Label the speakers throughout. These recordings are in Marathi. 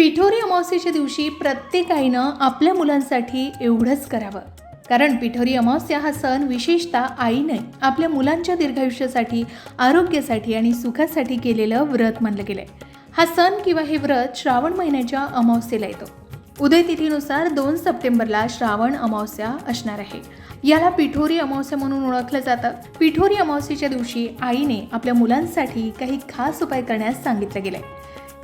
Speaker 1: पिठोरी अमावस्येच्या दिवशी प्रत्येक आईनं आपल्या मुलांसाठी एवढंच करावं. कारण पिठोरी अमावस्या हा सण विशेषतः आईने आपल्या मुलांच्या दीर्घायुष्यासाठी आरोग्यासाठी आणि सुखासाठी केलेलं व्रत मानलं गेलंय. हा सण किंवा हे व्रत श्रावण महिन्याच्या अमावस्येला येतो. उदय तिथीनुसार दोन सप्टेंबरला श्रावण अमावस्या असणार आहे. याला पिठोरी अमावस्या म्हणून ओळखलं जातं. पिठोरी अमावस्येच्या दिवशी आईने आपल्या मुलांसाठी काही खास उपाय करण्यास सांगितलं गेलंय.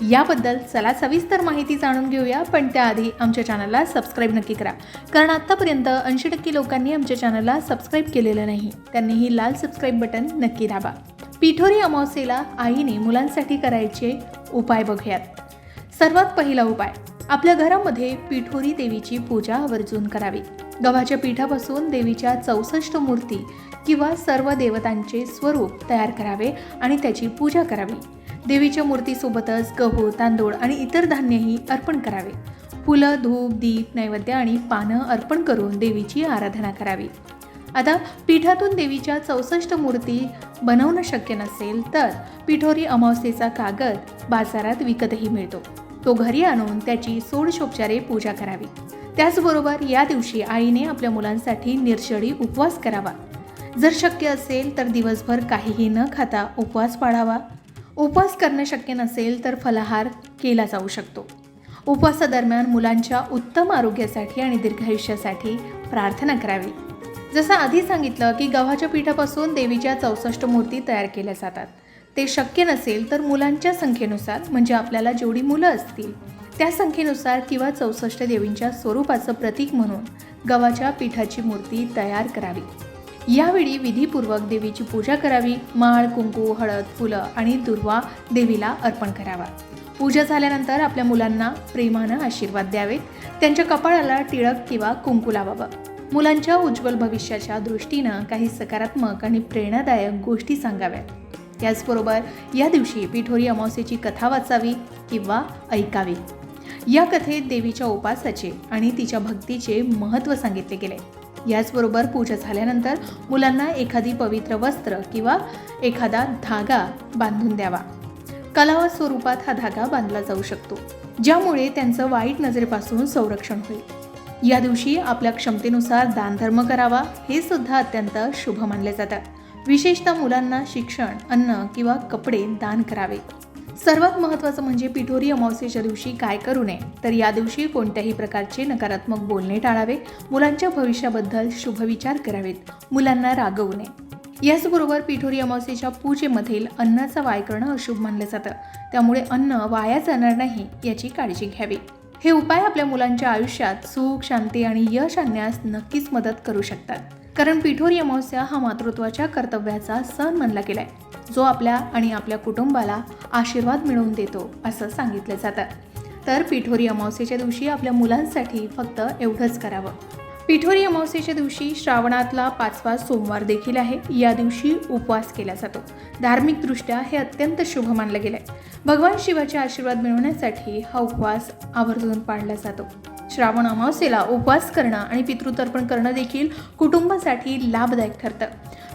Speaker 1: याबद्दल चला सविस्तर माहिती जाणून घेऊया पण त्याआधी आमच्या चॅनलला सबस्क्राईब नक्की करा. कारण आत्तापर्यंत ऐंशी टक्के लोकांनी आमच्या चॅनलला सबस्क्राईब केलेलं नाही. त्यांनीही लाल सबस्क्राईब बटन नक्की दाबा. पिठोरी अमावस्येला आईने मुलांसाठी करायचे उपाय बघूयात. सर्वात पहिला उपाय आपल्या घरामध्ये पिठोरी देवीची पूजा आवर्जून करावी. गव्हाच्या पिठापासून देवीच्या चौसष्ट मूर्ती किंवा सर्व देवतांचे स्वरूप तयार करावे आणि त्याची पूजा करावी. देवीच्या मूर्तीसोबतच गहू तांदूळ आणि इतर धान्यही अर्पण करावे. फुलं धूप दीप नैवेद्य आणि पानं अर्पण करून देवीची आराधना करावी. आता पीठातून देवीच्या चौसष्ट मूर्ती बनवणं शक्य नसेल तर पिठोरी अमावस्येचा कागद बाजारात विकतही मिळतो. तो घरी आणून त्याची सोडशोपचारे पूजा करावी. त्याचबरोबर या दिवशी आईने आपल्या मुलांसाठी निर्जळी उपवास करावा. जर शक्य असेल तर दिवसभर काहीही न खाता उपवास पाळावा. उपवास करणं शक्य नसेल तर फलाहार केला जाऊ शकतो. उपवासादरम्यान मुलांच्या उत्तम आरोग्यासाठी आणि दीर्घायुष्यासाठी प्रार्थना करावी. जसं आधी सांगितलं की गव्हाच्या पिठापासून देवीच्या चौसष्ट मूर्ती तयार केल्या जातात. ते शक्य नसेल तर मुलांच्या संख्येनुसार म्हणजे आपल्याला जेवढी मुलं असतील त्या संख्येनुसार किंवा चौसष्ट देवींच्या स्वरूपाचं प्रतीक म्हणून गव्हाच्या पिठाची मूर्ती तयार करावी. यावेळी विधीपूर्वक देवीची पूजा करावी. माळ कुंकू हळद फुलं आणि दुर्वा देवीला अर्पण करावा. पूजा झाल्यानंतर आपल्या मुलांना प्रेमानं आशीर्वाद द्यावेत. त्यांच्या कपाळाला टिळक किंवा कुंकू लावावं. मुलांच्या उज्ज्वल भविष्याच्या दृष्टीनं काही सकारात्मक आणि प्रेरणादायक गोष्टी सांगाव्यात. त्याचबरोबर या दिवशी पिठोरी अमावस्येची कथा वाचावी किंवा ऐकावी. या कथेत देवीच्या उपासाचे आणि तिच्या भक्तीचे महत्त्व सांगितले गेले. याचबरोबर पूजा झाल्यानंतर मुलांना एखादी पवित्र वस्त्र किंवा एखादा धागा बांधून द्यावा. कलावा स्वरूपात हा धागा बांधला जाऊ शकतो ज्यामुळे त्यांचं वाईट नजरेपासून संरक्षण होईल. या दिवशी आपल्या क्षमतेनुसार दानधर्म करावा हे सुद्धा अत्यंत शुभ मानले जातात. विशेषतः मुलांना शिक्षण अन्न किंवा कपडे दान करावे. सर्वात महत्त्वाचं म्हणजे पिठोरी अमावस्येच्या दिवशी काय करू नये? तर या दिवशी कोणत्याही प्रकारचे नकारात्मक बोलणे टाळावे. मुलांच्या भविष्याबद्दल शुभविचार करावेत. मुलांना रागवू नये. याचबरोबर पिठोरी अमावस्येच्या पूजेमधील अन्नाचा वाय करणं अशुभ मानलं जातं. त्यामुळे अन्न वाया जाणार नाही याची काळजी घ्यावी. हे उपाय आपल्या मुलांच्या आयुष्यात सुख शांती आणि यश आणण्यास नक्कीच मदत करू शकतात. कारण पिठोरी अमावस्या हा मातृत्वाच्या कर्तव्याचा सण मानला गेलाय. जो आपल्या आणि आपल्या कुटुंबाला आशीर्वाद मिळवून देतो असं सांगितलं जातं. तर पिठोरी अमावस्येच्या दिवशी आपल्या मुलांसाठी फक्त एवढंच करावं. पिठोरी अमावस्येच्या दिवशी श्रावणातला पाचवा सोमवार देखील आहे. या दिवशी उपवास केला जातो. धार्मिकदृष्ट्या हे अत्यंत शुभ मानलं गेलं आहे भगवान शिवाचे आशीर्वाद मिळवण्यासाठी हा उपवास आवर्जून पाळला जातो. श्रावण अमावस्येला उपवास करणं आणि पितृतर्पण करणं देखील कुटुंबासाठी लाभदायक ठरतं.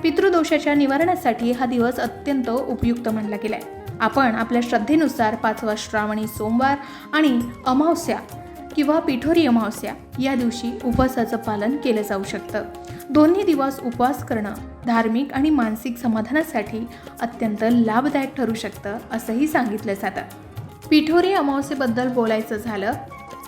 Speaker 1: पितृदोषाच्या निवारणासाठी हा दिवस अत्यंत उपयुक्त मानला गेलाय. आपण आपल्या श्रद्धेनुसार पाचवा श्रावणी सोमवार आणि अमावस्या किंवा पिठोरी अमावस्या या दिवशी उपवासाचं पालन केलं जाऊ शकतं. दोन्ही दिवस उपवास करणं धार्मिक आणि मानसिक समाधानासाठी अत्यंत लाभदायक ठरू शकतं असंही सांगितलं जातं. पिठोरी अमावस्येबद्दल बोलायचं झालं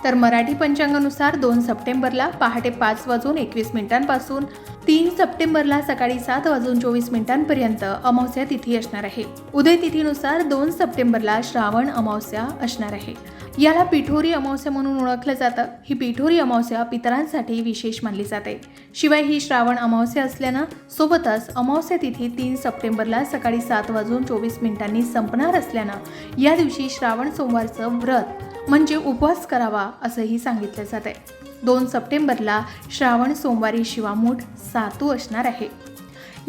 Speaker 1: तर मराठी पंचांगानुसार दोन सप्टेंबरला पहाटे पाच वाजून एकवीस मिनिटांपासून तीन सप्टेंबरला सकाळी सात वाजून चोवीस मिनिटांपर्यंत अमावस्या तिथी असणार आहे. उदय तिथीनुसार दोन सप्टेंबरला श्रावण अमावस्या असणार आहे. याला पिठोरी अमावस्या म्हणून ओळखलं जातं. ही पिठोरी अमावस्या पितरांसाठी विशेष मानली जाते. शिवाय ही श्रावण अमावस्या असल्यानं सोबतच अमावस्या तिथी तीन सप्टेंबरला सकाळी सात वाजून चोवीस मिनिटांनी संपणार असल्यानं या दिवशी श्रावण सोमवारचं व्रत म्हणजे उपवास करावा असंही सांगितलं जात आहे दोन सप्टेंबरला श्रावण सोमवारी शिवामूठ सातू असणार आहे.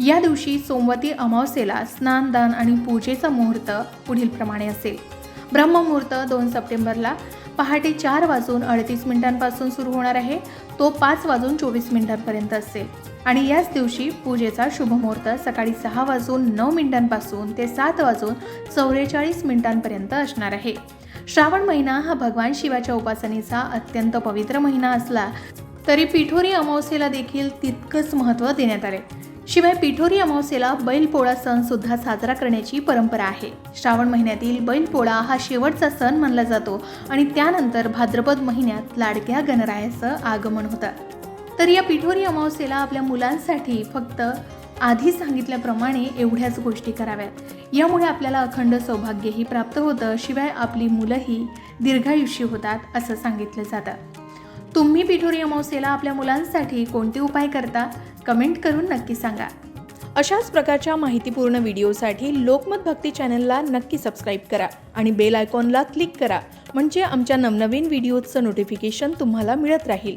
Speaker 1: या दिवशी सोमवती अमावस्येला स्नानदान आणि पूजेचा मुहूर्त पुढील प्रमाणे असेल. ब्रह्ममुहूर्त दोन सप्टेंबरला पहाटे चार वाजून अडतीस मिनिटांपासून सुरू होणार आहे. तो पाच वाजून चोवीस मिनिटांपर्यंत असेल. आणि याच दिवशी पूजेचा शुभमुहूर्त सकाळी सहा वाजून नऊ मिनिटांपासून ते सात वाजून चौवेचाळीस मिनिटांपर्यंत असणार आहे. श्रावण महिना हा भगवान शिवाच्या उपासनेचा अत्यंत पवित्र महिना असला तरी पिठोरी अमावस्येला देखील तितकंच महत्त्व देण्यात आले. शिवाय पिठोरी अमावस्येला बैलपोळा सण सुद्धा साजरा करण्याची परंपरा आहे. श्रावण महिन्यातील बैलपोळा हा शेवटचा सण मानला जातो आणि त्यानंतर भाद्रपद महिन्यात लाडक्या गणरायाचं आगमन होतं. तर या पिठोरी अमावस्येला आपल्या मुलांसाठी फक्त आधी सांगितल्याप्रमाणे एवढ्याच गोष्टी कराव्यात. यामुळे आपल्याला अखंड सौभाग्यही प्राप्त होतं शिवाय आपली मुलंही दीर्घायुष्य होतात असं सांगितलं जातं. तुम्ही पिठोरी अमावस्येला आपल्या मुलांसाठी कोणते उपाय करता? कमेंट करून नक्की सांगा. अशाच प्रकारच्या माहितीपूर्ण व्हिडिओसाठी लोकमत भक्ती चॅनलला नक्की सबस्क्राईब करा आणि बेल आयकॉनला क्लिक करा म्हणजे आमच्या नवनवीन व्हिडिओचं नोटिफिकेशन तुम्हाला मिळत राहील.